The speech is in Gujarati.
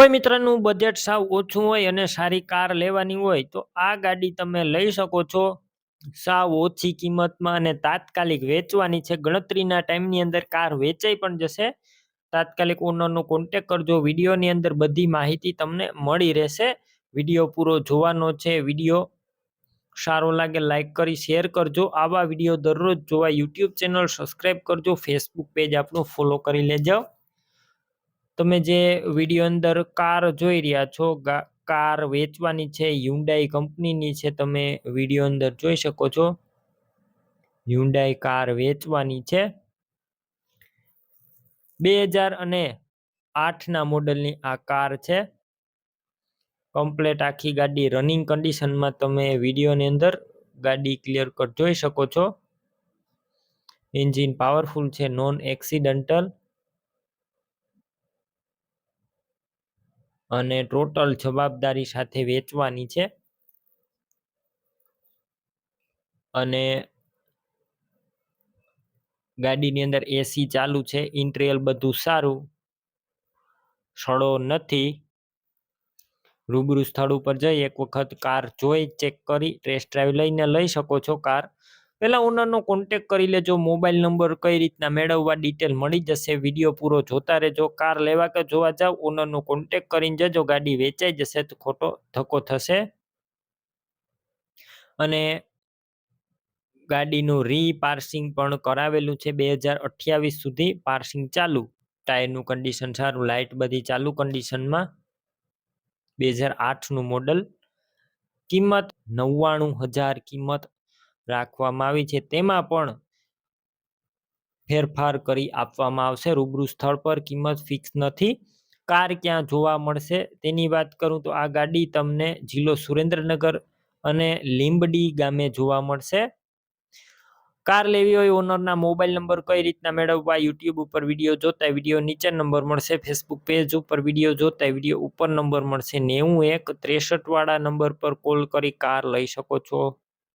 કોઈ મિત્રનું બજેટ સાવ ઓછું હોય અને સારી કાર લેવાની હોય, તો આ ગાડી તમે લઈ શકો છો. સાવ ઓછી કિંમતમાં અને તાત્કાલિક વેચવાની છે. ગણતરીના ટાઈમની અંદર કાર વેચાઈ પણ જશે. તાત્કાલિક ઓનરનો કોન્ટેક કરજો. વિડીયોની અંદર બધી માહિતી તમને મળી રહેશે. વીડિયો પૂરો જોવાનો છે. વીડિયો સારો લાગે લાઈક કરી, શેર કરજો. આવા વીડિયો દરરોજ જોવા યુટ્યુબ ચેનલ સબસ્ક્રાઈબ કરજો. ફેસબુક પેજ આપણું ફોલો કરી લેજો. તમે જે વીડિયો અંદર કાર જોઈ રહ્યા છો કાર વેચવાની છે યુન્ડાઈ કંપનીની છે, તમે વીડિયો અંદર જોઈ શકો છો. યુન્ડાઈ કાર વેચવાની છે. બે હજાર અને આઠના મોડલની આ કાર છે. કમ્પ્લેટ આખી ગાડી રનિંગ કન્ડિશનમાં તમે વિડીયોની અંદર ગાડી ક્લિયર કટ જોઈ શકો છો. એન્જિન પાવરફુલ છે નોન એક્સિડન્ટલ અને ટોટલ જવાબદારી સાથે વેચવાની છે. અને ગાડીની અંદર એસી ચાલુ છે. ઇન્ટ્રિયલ બધું સારું. સડો નથી. રૂબરૂ સ્થળ ઉપર જઈ એક વખત કાર જોઈ ચેક કરી ટેસ્ટ ડ્રાઈવ લઈને લઈ શકો છો કાર. પહેલા ઓનરનો કોન્ટેક કરી લેજો મોબાઈલ નંબર કઈ રીતના મેળવવા ડિટેલ મળી જશે વીડિયો પૂરો જોતા રહેજો કાર લેવા કે જોવા જાવ ઓનરનો કોન્ટેક કરીને જજો, ગાડી વેચાઈ જશે તો ખોટો ધક્કો થશે. અને ગાડીનું રી પાર્સિંગ પણ કરાવેલું છે, બે હજાર અઠ્યાવીસ સુધી પાર્સિંગ ચાલુ. ટાયરનું કન્ડિશન સારું લાઇટ બધી ચાલુ કન્ડિશનમાં બે હજાર આઠનું મોડલ કિંમત નવ્વાણું હજાર કિંમત રાખવામાં આવી છે. તેમાં પણ ફેરફાર કરી આપવામાં આવશે. રૂબરૂ સ્થળ પર કિંમત ફિક્સ નથી. કાર ક્યાં જોવા મળશે? તેની વાત કરું તો આ ગાડી તમને જિલ્લો સુરેન્દ્રનગર અને લીંબડી ગામે જોવા મળશે. કાર લેવી હોય ઓનરના મોબાઈલ નંબર કઈ રીતના મેળવવા યુટ્યુબ ઉપર વીડિયો જોતા વીડિયો નીચે નંબર મળશે. ફેસબુક પેજ ઉપર વીડિયો જોતા વીડિયો ઉપર નંબર મળશે. નેવું એક ત્રેસઠ વાળા નંબર પર કોલ કરી કાર લઈ શકો છો.